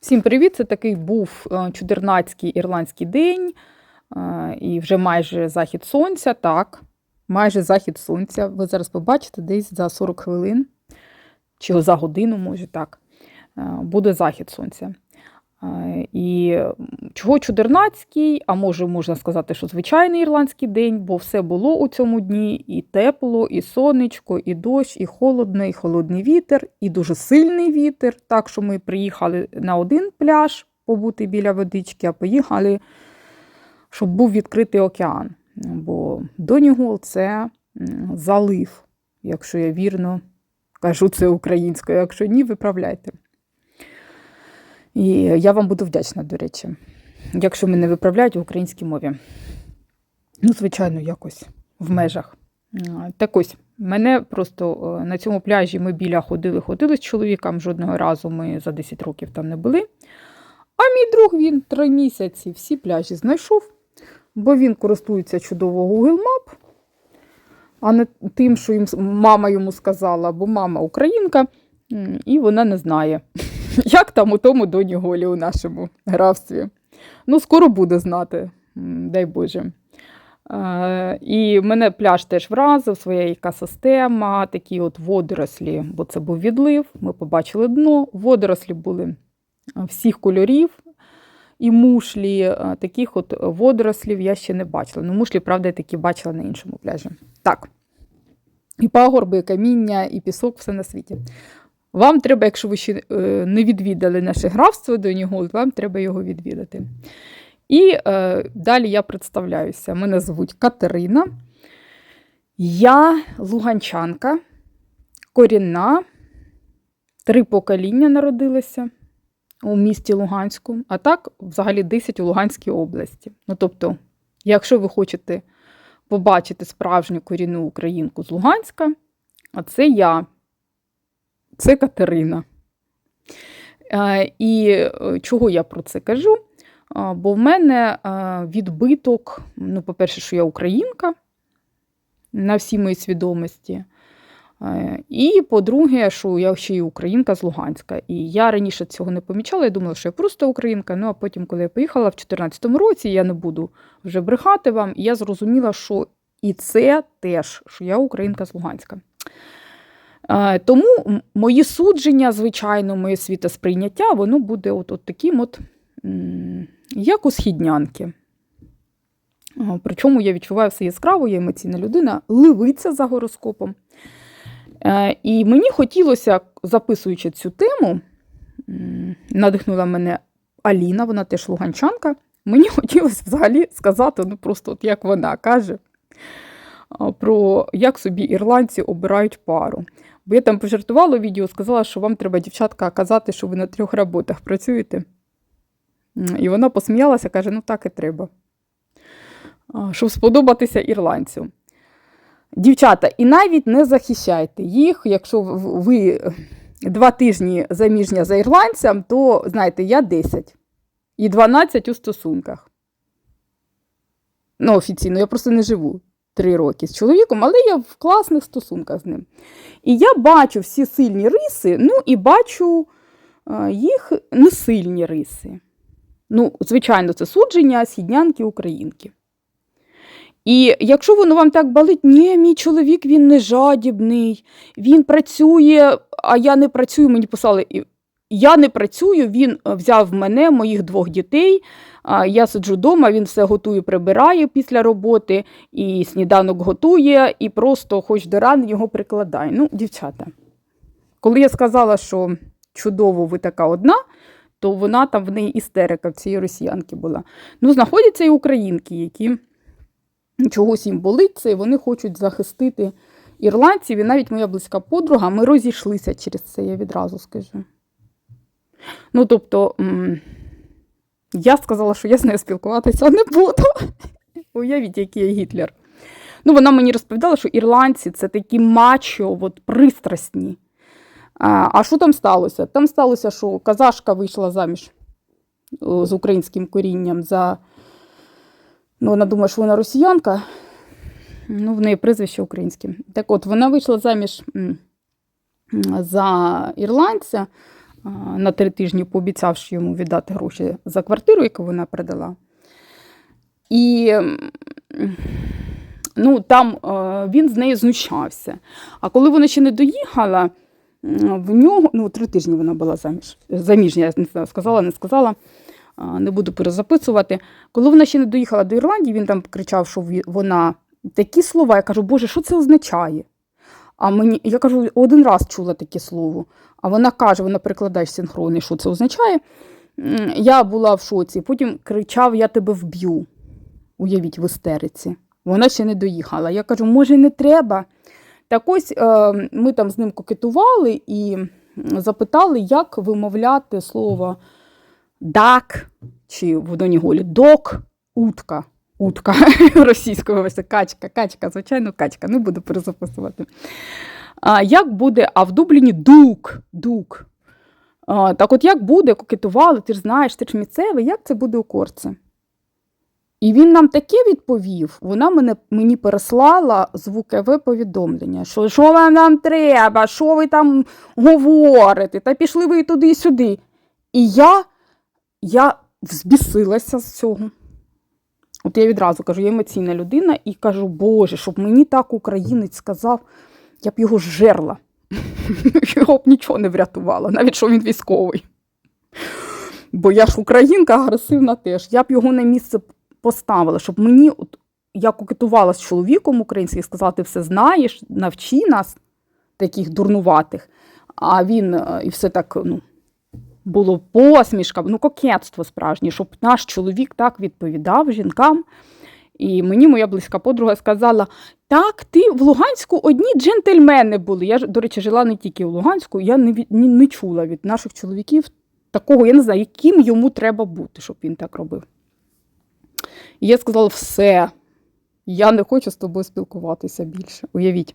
Всім привіт! Це такий був е, чудернацький ірландський день, е, і вже майже захід сонця. Так, майже захід сонця. Ви зараз побачите десь за 40 хвилин чи за годину, може так, е, буде захід сонця. Е, І чого чудернацький, а може можна сказати, що звичайний ірландський день, бо все було у цьому дні: і тепло, і сонечко, і дощ, і холодно, і холодний вітер, і дуже сильний вітер. Так що ми приїхали на один пляж побути біля водички, а поїхали, щоб був відкритий океан. Бо Донігол це залив, якщо я вірно кажу це українською, якщо ні, виправляйте. І я вам буду вдячна, до речі, якщо мене виправляють в українській мові. Ну, звичайно, якось в межах. Так ось, мене просто е, на цьому пляжі ми біля ходили, ходили з чоловіком. Жодного разу ми за 10 років там не були. А мій друг він три місяці всі пляжі знайшов, бо він користується чудово Google Map, а не тим, що їм мама йому сказала, бо мама українка, і вона не знає, як там у тому доні голі у нашому графстві. Ну, скоро буде знати, дай Боже. Е, І мене пляж теж вразив, своя екосистема, такі от водорослі, бо це був відлив. Ми побачили дно. Водорослі були е, всіх кольорів. І мушлі, е, таких от водорослів я ще не бачила. Ну, мушлі, правда, я такі бачила на іншому пляжі. Так. І пагорби, і каміння, і пісок, все на світі. Вам треба, якщо ви ще е, не відвідали наше графство Донігол, вам треба його відвідати. І е, далі я представляюся. Мене звуть Катерина. Я луганчанка, корінна, три покоління народилася у місті Луганську, а так, взагалі, 10 у Луганській області. Ну, тобто, якщо ви хочете побачити справжню корінну українку з Луганська, а це я, це Катерина. Е, І е, чого я про це кажу? Бо в мене е, відбиток, ну, по-перше, що я українка на всій моїй свідомості. Е, І по-друге, що я ще й українка з Луганська. І я раніше цього не помічала, я думала, що я просто українка. Ну а потім, коли я поїхала в 2014 році, я не буду вже брехати вам, і я зрозуміла, що і це теж, що я українка з Луганська. Е, Тому мої судження, звичайно, моє світосприйняття, воно буде от, от таким, от, як у східнянки. Причому я відчуваю все яскраво, я емоційна людина, ливиця за гороскопом. Е, І мені хотілося, записуючи цю тему, надихнула мене Аліна, вона теж луганчанка. Мені хотілося взагалі сказати, ну просто от як вона каже, про як собі ірландці обирають пару. Бо я там пожартувала відео, сказала, що вам треба, дівчатка, казати, що ви на трьох роботах працюєте. І вона посміялася, каже: ну так і треба. Щоб сподобатися ірландцю. Дівчата, і навіть не захищайте їх, якщо ви два тижні заміжня за ірландцям, то знаєте, я 10 і 12 у стосунках. Ну, офіційно, я просто не живу три роки з чоловіком, але я в класних стосунках з ним. І я бачу всі сильні риси, ну і бачу е, їх несильні риси. Ну, звичайно, це судження східнянки українки. І якщо воно вам так болить, ні, мій чоловік він не жадібний, він працює, а я не працюю, мені писали. Я не працюю, він е, взяв мене, моїх двох дітей. Я сиджу вдома, він все готує, прибирає після роботи, і сніданок готує, і просто хоч до ран його прикладає. Ну, дівчата, коли я сказала, що чудово, ви така одна, то вона там в неї істерика в цієї росіянки була. Ну, знаходяться і українки, які чогось їм болить це, і вони хочуть захистити ірландців. І навіть моя близька подруга, ми розійшлися через це, я відразу скажу. Ну, тобто, я сказала, що я з нею спілкуватися не буду. Уявіть, який я Гітлер. Ну, вона мені розповідала, що ірландці це такі мачо, от, пристрасні. А, а що там сталося? Там сталося, що казашка вийшла заміж з українським корінням за. Ну, вона думає, що вона росіянка. Ну, в неї прізвище українське. Так от, вона вийшла заміж за ірландця, на три тижні, пообіцявши йому віддати гроші за квартиру, яку вона продала. І ну, там е, він з нею знущався. А коли вона ще не доїхала, в нього ну, три тижні вона була заміж. Заміжня, я не знаю, сказала, не сказала, не буду перезаписувати. Коли вона ще не доїхала до Ірландії, він там кричав, що вона такі слова. Я кажу, Боже, що це означає? А мені, я кажу, один раз чула таке слово. А вона каже, вона перекладає синхронний, що це означає. Я була в шоці, потім кричав: Я тебе вб'ю. Уявіть, в істериці. Вона ще не доїхала. Я кажу, може, не треба. Так ось е, ми там з ним кокетували і запитали, як вимовляти слово дак чи в Доніголі док, утка. Утка російською, ось качка, качка, звичайно, качка, не буду перезаписувати. А, як буде, а в Дубліні дук, дук. А, так от як буде, кокетували, ти ж знаєш, ти ж місцевий, як це буде у корці? І він нам таке відповів, вона мене, мені переслала звукове повідомлення, що що вам нам треба, що ви там говорите, та пішли ви туди і сюди. І я, я взбісилася з цього. От я відразу кажу, я емоційна людина і кажу, Боже, щоб мені так українець сказав, я б його жерла. Його б нічого не врятувало, навіть що він військовий. Бо я ж українка агресивна теж. Я б його на місце поставила, щоб мені, от, я кокетувала з чоловіком українським і сказала, ти все знаєш, навчи нас, таких дурнуватих. А він е, і все так, ну, було посмішка, ну, кокетство справжнє, щоб наш чоловік так відповідав жінкам. І мені моя близька подруга сказала: так, ти в Луганську одні джентльмени були. Я ж, до речі, жила не тільки в Луганську, я не, від- не, чула від наших чоловіків такого, я не знаю, яким йому треба бути, щоб він так робив. І я сказала: все, я не хочу з тобою спілкуватися більше. Уявіть.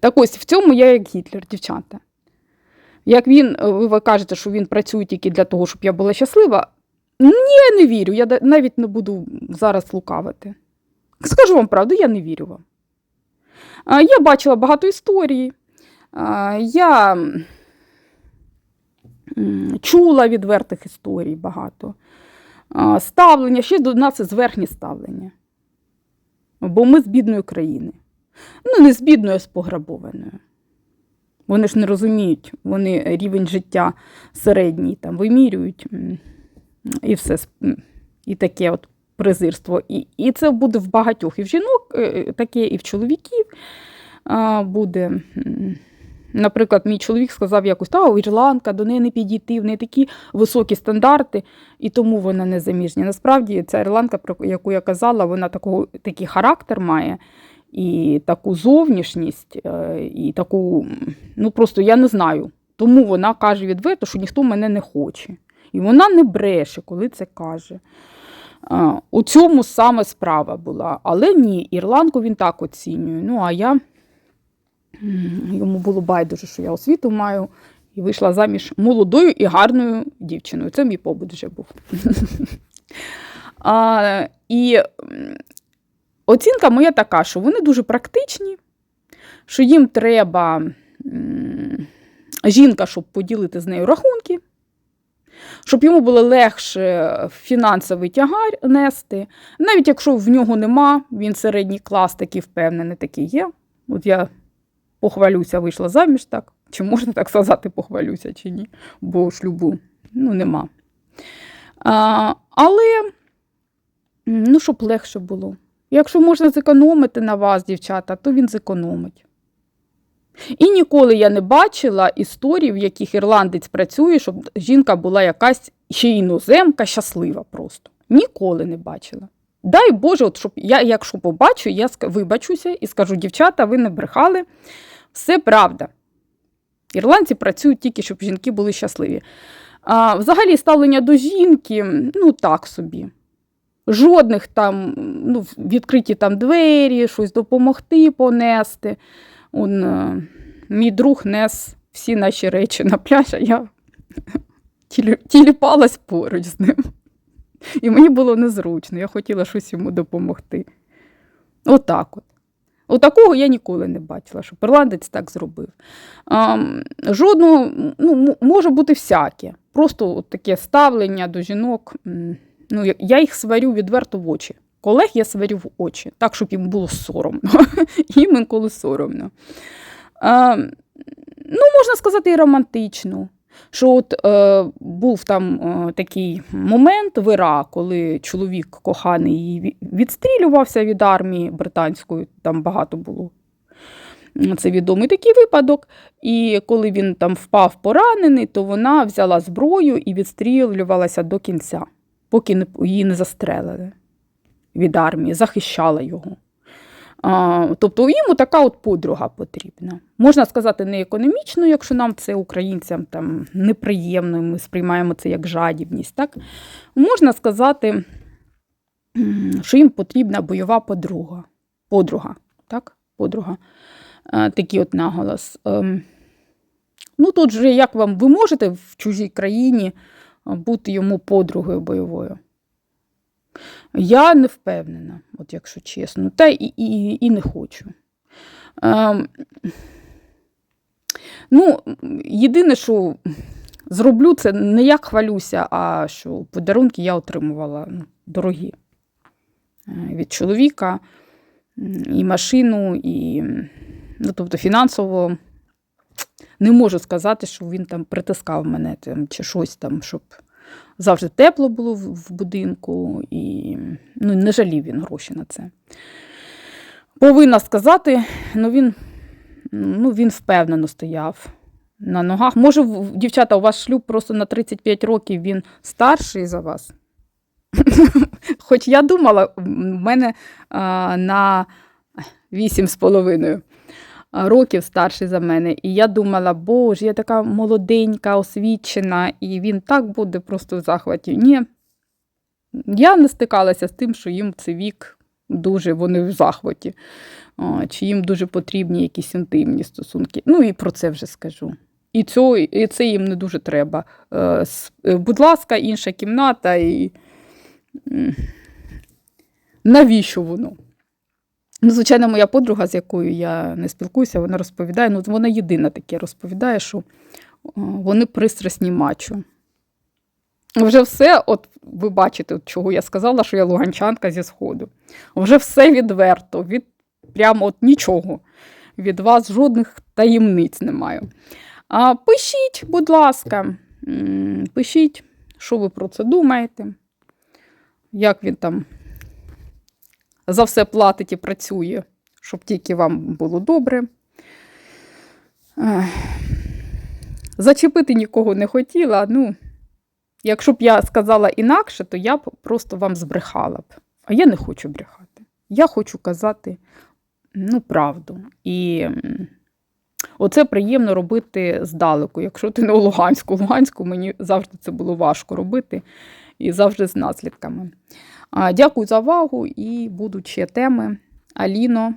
Так ось в цьому я як Гітлер, дівчата. Як він, е, ви кажете, що він працює тільки для того, щоб я була щаслива. Ні, я не вірю. Я навіть не буду зараз лукавити. Скажу вам правду, я не вірю вам. Я бачила багато історій. Я чула відвертих історій багато. Ставлення, ще до нас зверхнє ставлення. Бо ми з бідної країни. Ну, не з бідною, а з пограбованою. Вони ж не розуміють, вони рівень життя середній там вимірюють і все. І таке от презирство. І, і це буде в багатьох. І в жінок е, таке, і в чоловіків буде. Наприклад, мій чоловік сказав якось, та ірландка, до неї не підійти, в неї такі високі стандарти, і тому вона не заміжня. Насправді, ця ірландка, про яку я казала, вона такого, такий характер має, і таку зовнішність, е, і таку, ну просто я не знаю. Тому вона каже відверто, що ніхто мене не хоче. І вона не бреше, коли це каже. У цьому саме справа була. Але ні, ірландку він так оцінює. Ну, а я йому було байдуже, що я освіту маю, і вийшла заміж молодою і гарною дівчиною. Це мій побут вже був. І оцінка моя така, що вони дуже практичні, що їм треба жінка, щоб поділити з нею рахунки, щоб йому було легше фінансовий тягар нести. Навіть якщо в нього нема, він середній клас такий впевнений, такий є. От я похвалюся, вийшла заміж так. Чи можна так сказати, похвалюся, чи ні? Бо шлюбу ну, нема. А, але, ну, щоб легше було. Якщо можна зекономити на вас, дівчата, то він зекономить. І ніколи я не бачила історій, в яких ірландець працює, щоб жінка була якась ще іноземка щаслива просто. Ніколи не бачила. Дай Боже, от щоб я, якщо побачу, я вибачуся і скажу, дівчата, ви не брехали. Все правда. Ірландці працюють тільки, щоб жінки були щасливі. А, взагалі, ставлення до жінки, ну так собі. Жодних там ну, відкриті там двері, щось допомогти понести. Он, е, мій друг нес всі наші речі на пляж, а я тіліпалась поруч з ним. І мені було незручно, я хотіла щось йому допомогти. Отак от. Отакого я ніколи не бачила, щоб ірландець так зробив. Ем, жодного, ну, може бути всяке. Просто от таке ставлення до жінок. Ну, я- їх сварю відверто в очі. Колег я сварю в очі, так, щоб їм було соромно. їм інколи соромно. Ем, ну, можна сказати, і романтично. Що от е, був там е, такий момент в Іра, коли чоловік коханий відстрілювався від армії британської, там багато було. Це відомий такий випадок. І коли він там впав поранений, то вона взяла зброю і відстрілювалася до кінця, поки її не застрелили від армії, захищала його. А, тобто йому така от подруга потрібна. Можна сказати, не економічно, якщо нам це українцям там неприємно, ми сприймаємо це як жадібність. Так? Можна сказати, що їм потрібна бойова подруга. Подруга. Так? Подруга. Такий от наголос. Ем, ну, тут же як вам, ви можете в чужій країні бути йому подругою бойовою? Я не впевнена, от якщо чесно, та і, і, і не хочу. Ем, ну, єдине, що зроблю, це не як хвалюся, а що подарунки я отримувала ну, дорогі Е, від чоловіка, і машину, і ну, тобто фінансово не можу сказати, що він там притискав мене там, чи щось там, щоб завжди тепло було в, будинку, і ну, не жалів він гроші на це. Повинна сказати, ну він, ну, він впевнено стояв на ногах. Може, дівчата, у вас шлюб просто на 35 років він старший за вас. Хоч я думала, в мене а, на 8,5 років старший за мене. І я думала, боже, я така молоденька, освічена, і він так буде просто в захваті. Ні. Я не стикалася з тим, що їм це вік дуже вони в захваті, чи їм дуже потрібні якісь інтимні стосунки. Ну і про це вже скажу. І, цього, і це їм не дуже треба. Е, е, Будь ласка, інша кімната і. Навіщо воно? Ну, звичайно, моя подруга, з якою я не спілкуюся, вона розповідає, ну вона єдина таке розповідає, що вони пристрасні мачо. Вже все, от ви бачите, от чого я сказала, що я луганчанка зі Сходу. Вже все відверто, від прямо от нічого. Від вас жодних таємниць немає. А, пишіть, будь ласка, пишіть, що ви про це думаєте, як він там за все платить і працює, щоб тільки вам було добре. Зачепити нікого не хотіла. Ну, якщо б я сказала інакше, то я б просто вам збрехала б. А я не хочу брехати. Я хочу казати ну, правду. І оце приємно робити здалеку. Якщо ти не у Луганську, Луганську мені завжди це було важко робити і завжди з наслідками. Дякую за увагу і будуть ще теми. Аліно.